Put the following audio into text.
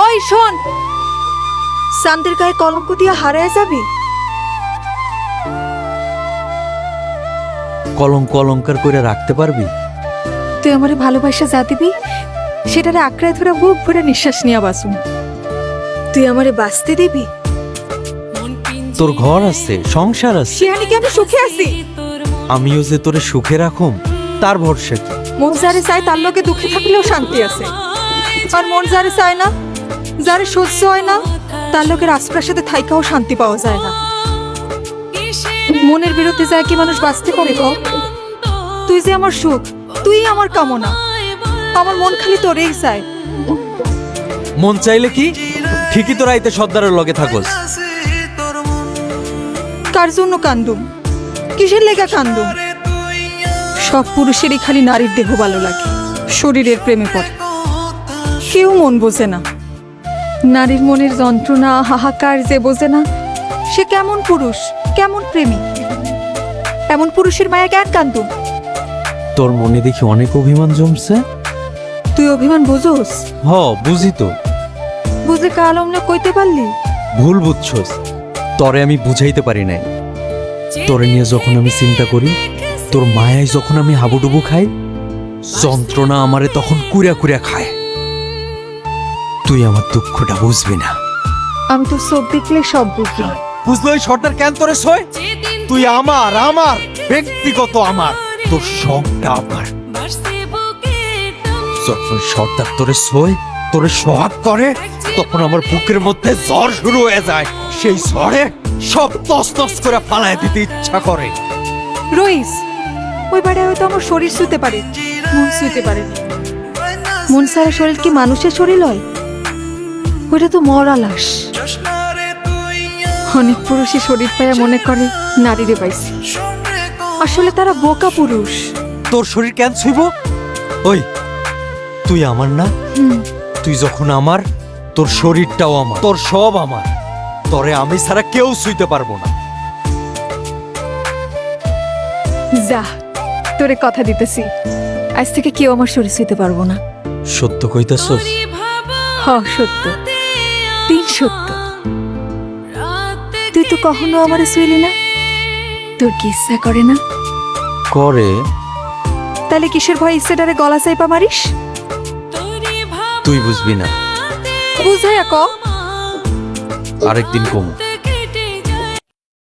ওই শোন। শান্তির গায়ে কলঙ্ক দিয়ে হারায় যাবি? কলঙ্ক অলঙ্কার করে রাখতে পারবি? তুই আমারে ভালোবাসা যা দিবি সেটারে আঁকড়ায় ধরে বুক ভরে নিঃশ্বাস নিয়ে বাসুম তুই আমারে বাঁচতে দিবি? তোর ঘর আছে সংসার আছে। সেখানে কি আমি সুখে আছি? আমিও যে তোরে সুখে রাখুম তার ভরসা মন যারে চায় তার লোকে দুঃখে থাকলেও শান্তি আছে। আর মন যারে চায় না যারে সহ্য হয় না তার লোকের আশপ্রাসাদে থাইকাও শান্তি পাওয়া যায় না। মনের বিরুদ্ধে যায় কি মানুষ বাঁচতে পারে গো? তুই যে আমার সুখ তুই আমার কামনা। আমার মন খালি তোরেই চায় মন চাইলে কি? ঠিকই তোরা আইতে সর্দারের লগে থাকোস। কার জন্য কান্দুম? কিসের লেগা কান্দুম? সব পুরুষেরই খালি নারীর দেহ ভালো লাগে শরীরের প্রেমে পড়ে। কেউ মন বোঝে না। নারীর মনের যন্ত্রণা হাহাকার যে বোঝে না সে কেমন পুরুষ কেমন প্রেমী? এমন পুরুষের মায়া কেন কান্দুম তোর মনে দেখি অনেক অভিমান জমছে। তুই অভিমান বুঝোস? হ বুঝি তো। বুঝে কালম না কইতে পারলি? ভুল বুঝছস। তরে আমি বুঝাইতে পারি নাই। তোরে নিয়ে যখন আমি চিন্তা করি তোর মায়ায় যখন আমি হাবুডুবু খাই যন্ত্রণা আমারে তখন কুড়া কুড়া খায়। তুই আমার দুঃখটা বুঝবি না। আমি তো চোখ দেখলে সব বুঝি। বুঝলো ওই সর্দার কেন তোরে সয় তুই আমার আমার ব্যক্তিগত আমার। তোর সবটা আমার। যখন সর্দার তোরে সয় তোরে সোহাগ করে তখন আমার বুকের মধ্যে জ্বর শুরু হয়ে যায়। সেই জ্বরে সব তস তস করে ফালায় দিতে ইচ্ছা করে। রইস ওই বাড়ি হয়তো আমার শরীর শুতে পারে। মন শুতে পারে। মন সারা শরীর কি মানুষের শরীর হয়? ওইটা তো মরা লাশ অনেক পুরুষই শরীর পায়া মনে করে নারীরে পাইছে। আসলে তারা বোকা পুরুষ। তোর শরীর কেন ছুইব? ওই তুই আমার না? তুই যখন আমার তোর শরীরটাও আমার। তোর সব আমার। তরে আমি ছাড়া কেউ ছুঁইতে পারব না। যা তোরে কথা দিতেছি। আজ থেকে কেউ আমার শরীর শুতে পারব না। সত্য কইতাছস? হ সত্য। তিন সত্য। তুই তো কখনো আমার শুইলি না? তোর কি ইচ্ছা করে না? করে। তাহলে কিসের ভয় ইচ্ছেটারে গলা চাইপা মারিস? তুই বুঝবি না। বুঝাইয়া ক। আরেকদিন কমু।